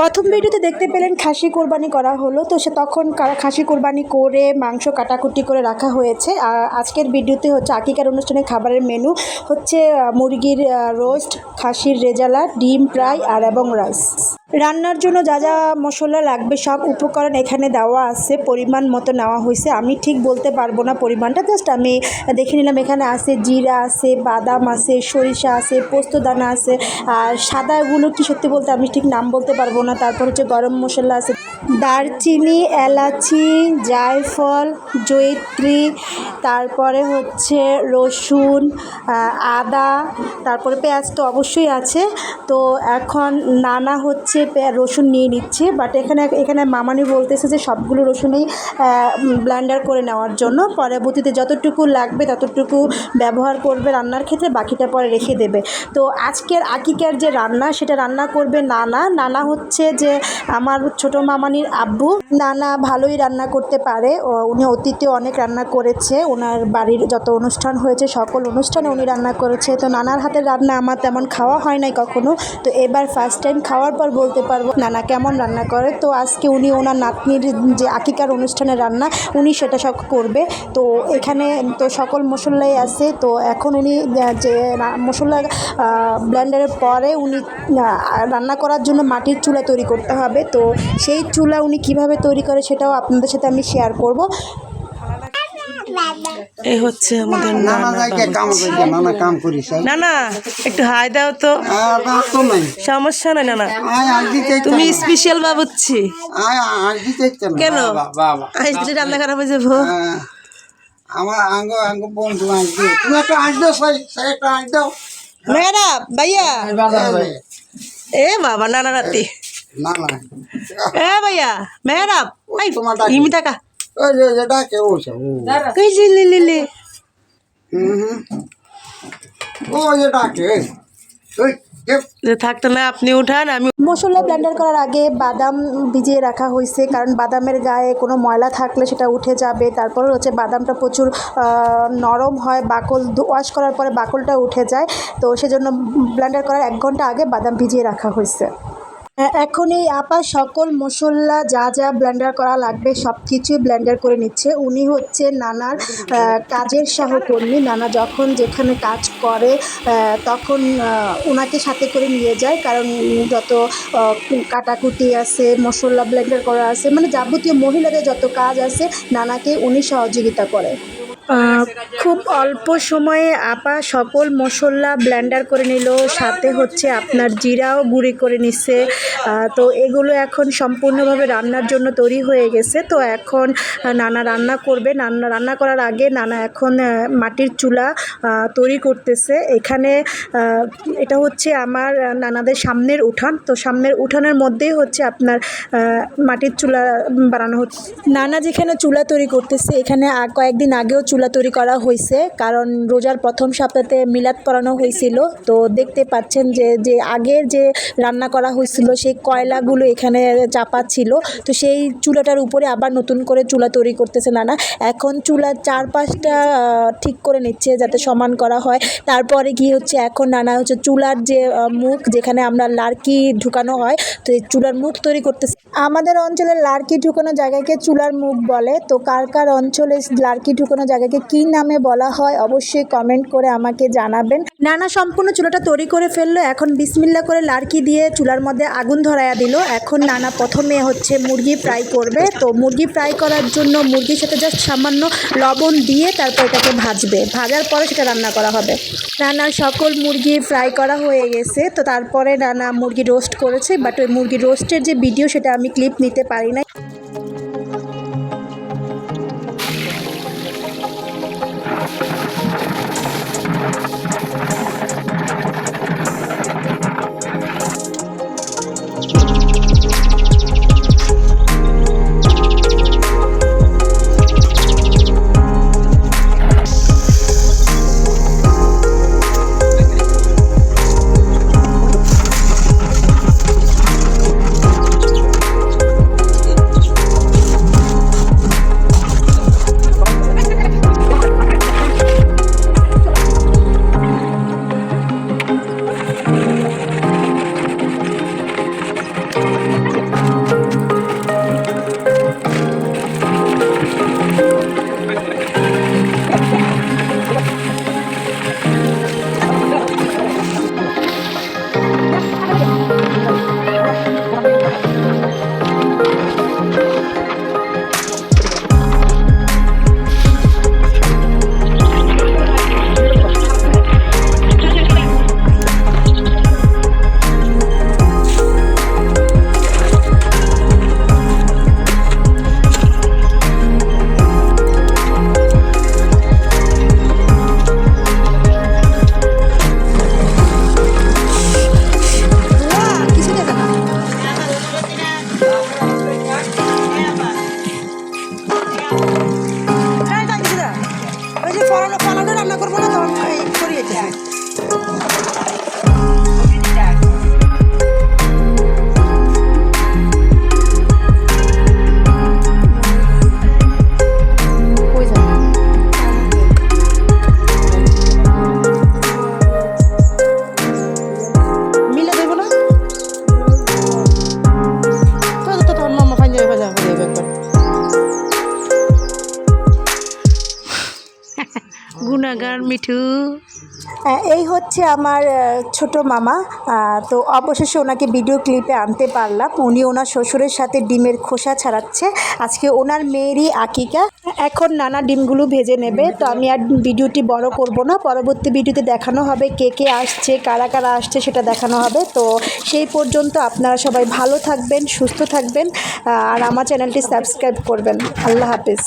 প্রথম ভিডিওতে দেখতে পেলেন খাসি কোরবানি করা হলো, তো সে তখন খাসি কোরবানি করে মাংস কাটাকুটি করে রাখা হয়েছে। আর আজকের ভিডিওতে হচ্ছে আকিকার অনুষ্ঠানে খাবারের মেনু হচ্ছে মুরগির রোস্ট খাসির রেজালা, ডিম ফ্রাই আর এবং রাইস রান্নার জন্য যা যা মশলা লাগবে সব উপকরণ এখানে দেওয়া আছে, পরিমাণ মতো নেওয়া হয়েছে। আমি ঠিক বলতে পারব না পরিমাণটা জাস্ট আমি দেখে নিলাম এখানে আছে জিরা আছে, বাদাম আছে, সরিষা আছে পোস্তদানা আছে, আর সাদাগুলো কি সত্যি বলতে আমি ঠিক নাম বলতে পারব না। তারপর হচ্ছে গরম মশলা আছে। দারচিনি, এলাচি, জায়ফল জয়িত্রী তারপরে হচ্ছে রসুন আদা, তারপরে পেঁয়াজ তো অবশ্যই আছে। তো এখন নানা হচ্ছে রসুন নিয়ে নিচ্ছে বাট এখানে এখানে মামানি বলতেছে যে সবগুলো রসুনই ব্লেন্ডার করে নেওয়ার জন্য। পরবর্তীতে যতটুকু লাগবে ততটুকু ব্যবহার করবে রান্নার ক্ষেত্রে, বাকিটা পরে রেখে দেবে। তো আজকের, আকিকার যে রান্না, সেটা রান্না করবে নানা। নানা হচ্ছে যে আমার ছোট মামানির আব্বু নানা ভালোই রান্না করতে পারে। উনি অতীতে অনেক রান্না করেছে। ওনার বাড়ির যত অনুষ্ঠান হয়েছে, সকল অনুষ্ঠানে উনি রান্না করেছে। তো নানার হাতের রান্না আমার তেমন খাওয়া হয় নাই কখনো। তো এবার ফার্স্ট টাইম খাওয়ার পর বলতে পারব, নানা কেমন রান্না করে? তো আজকে উনি ওনার নাতনির যে আকিকার অনুষ্ঠানে রান্না, উনি সেটা সব করবে। তো এখানে তো সকল মশলাই আছে। তো এখন উনি যে মশলা ব্লেন্ডারের পরে উনি রান্না করার জন্য মাটির চুলা তৈরি করতে হবে। তো সেই চুলা উনি কীভাবে তৈরি করে সেটাও আপনাদের সাথে আমি শেয়ার করব। এই হচ্ছে আমাদের স্যার না না একটু হাই দাও তো। আর তো নাই। সমস্যা নাই না না। তুমি স্পেশাল বাবুচ্ছি। কেন? বাবা বাবা। আজ যদি রান্না খারাপ হয়ে যাব। হ্যাঁ। আমার আঙ্গ আঙ্গ বন্ধু আসবে তুমি একটা সেই একটা মেয়েরা ভাইয়া। এ বাবা নানা রাতি না না এ ভাইয়া মেয়েরা এই ইমি টাকা ওই যে যেটা কেউ আছে কই জি লি লি লি? হুম হুম। ও যে ডাকে ওই থাকতো না আপনি উঠান আমি মশলা ব্লেন্ডার করার আগে বাদাম ভিজিয়ে রাখা হয়েছে কারণ বাদামের গায়ে কোনো ময়লা থাকলে সেটা উঠে যাবে। তারপর হচ্ছে বাদামটা প্রচুর নরম হয় বাকল ওয়াশ করার পরে বাকলটা উঠে যায়। তো সেজন্য ব্লেন্ডার করার এক ঘণ্টা আগে বাদাম ভিজিয়ে রাখা হয়েছে। এখন এই আপা সকল মশলা যা যা ব্লেন্ডার করা লাগবে সব কিছুই ব্লেন্ডার করে নিচ্ছে। উনি হচ্ছে নানার কাজের সহকর্মী। নানা যখন যেখানে কাজ করে তখন ওনাকে সাথে করে নিয়ে যায়। কারণ যত কাটাকুটি আছে, মশলা ব্লেন্ডার করা আছে মানে যাবতীয় মহিলাদের যত কাজ আছে, নানাকে উনি সহযোগিতা করে। খুব অল্প সময়ে আপা সকল মশলা ব্লেন্ডার করে নিল, সাথে হচ্ছে আপনার জিরাও গুঁড়ি করে নিচ্ছে তো এগুলো এখন সম্পূর্ণভাবে রান্নার জন্য তৈরি হয়ে গেছে। তো এখন নানা রান্না করবে। নানা রান্না করার আগে নানা এখন মাটির চুলা তৈরি করতেছে। এখানে এটা হচ্ছে আমার নানাদের সামনের উঠান। তো সামনের উঠানের মধ্যেই হচ্ছে আপনার মাটির চুলা বানানো হচ্ছে। নানা যেখানে চুলা তৈরি করতেছে, এখানে কয়েকদিন আগেও চুলা তৈরি করা হয়েছে, কারণ রোজার প্রথম সপ্তাহে মিলাদ পড়ানো হয়েছিল। তো দেখতে পাচ্ছেন যে যে আগের যে রান্না করা হয়েছিল, সেই কয়লাগুলো এখানে চাপা ছিল। তো সেই চুলাটার উপরে আবার নতুন করে চুলা তৈরি করতেছে নানা। এখন চুলার চারপাশটা ঠিক করে নিচ্ছে যাতে সমান করা হয়। তারপরে কি হচ্ছে, এখন নানা হচ্ছে চুলার যে মুখ, যেখানে আমরা লার্কি ঢুকানো হয়, তো এই চুলার মুখ তৈরি করতেছে। আমাদের অঞ্চলে লার্কি ঢুকানো জায়গাকে চুলার মুখ বলে। তো কার কার অঞ্চলে লার্কি ঢুকানো জায়গাকে কি নামে বলা হয় অবশ্যই কমেন্ট করে আমাকে জানাবেন। নানা সম্পূর্ণ চুলাটা তৈরি করে ফেলল, এখন বিসমিল্লা করে লার্কি দিয়ে চুলার মধ্যে আগুন ধরাইয়া দিল। এখন নানা প্রথমে হচ্ছে মুরগি ফ্রাই করবে। তো মুরগি ফ্রাই করার জন্য মুরগির সাথে জাস্ট সামান্য লবণ দিয়ে তারপর এটাকে ভাজবে। ভাজার পরে সেটা রান্না করা হবে। নানা সকল মুরগি ফ্রাই করা হয়ে গেছে। তো তারপরে নানা মুরগি রোস্ট করেছে বাট ওই মুরগি রোস্টের যে ভিডিও সেটা আমি ক্লিপ নিতে পারি না মিঠু? এই হচ্ছে আমার ছোট মামা। তো অবশেষে ওনাকে ভিডিও ক্লিপে আনতে পারলাম। উনি ওনার শ্বশুরের সাথে ডিমের খোসা ছাড়াচ্ছে। আজকে ওনার মেয়েরই আকিকা। এখন নানা ডিমগুলো ভেজে নেবে। তো আমি আর ভিডিওটি বড় করব না। পরবর্তী ভিডিওতে দেখানো হবে কে কে আসছে, কারা কারা আসছে, সেটা দেখানো হবে। তো সেই পর্যন্ত আপনারা সবাই ভালো থাকবেন, সুস্থ থাকবেন। আর আমার চ্যানেলটি সাবস্ক্রাইব করবেন। আল্লাহ হাফিজ।